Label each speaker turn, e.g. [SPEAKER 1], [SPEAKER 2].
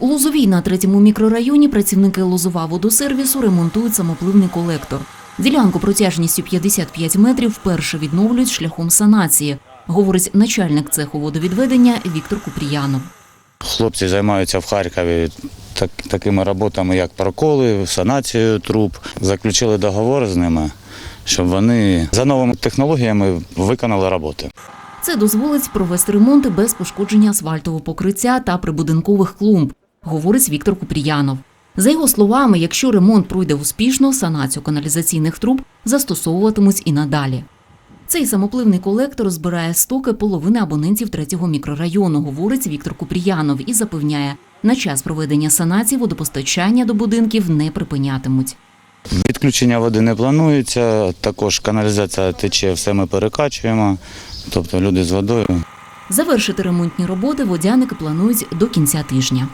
[SPEAKER 1] У Лозовій на третьому мікрорайоні працівники Лозова водосервісу ремонтують самопливний колектор. Ділянку протяжністю 55 метрів вперше відновлюють шляхом санації, говорить начальник цеху водовідведення Віктор Купріянов.
[SPEAKER 2] Хлопці займаються в Харкові так, такими роботами, як проколи, санацією труб. Заключили договор з ними, щоб вони за новими технологіями виконали роботи.
[SPEAKER 1] Це дозволить провести ремонти без пошкодження асфальтового покриття та прибудинкових клумб, говорить Віктор Купріянов. За його словами, якщо ремонт пройде успішно, санацію каналізаційних труб застосовуватимуть і надалі. Цей самопливний колектор збирає стоки половини абонентів третього мікрорайону, говорить Віктор Купріянов і запевняє, на час проведення санації водопостачання до будинків не припинятимуть.
[SPEAKER 2] Відключення води не планується, також каналізація тече, все ми перекачуємо, тобто люди з водою.
[SPEAKER 1] Завершити ремонтні роботи водяники планують до кінця тижня.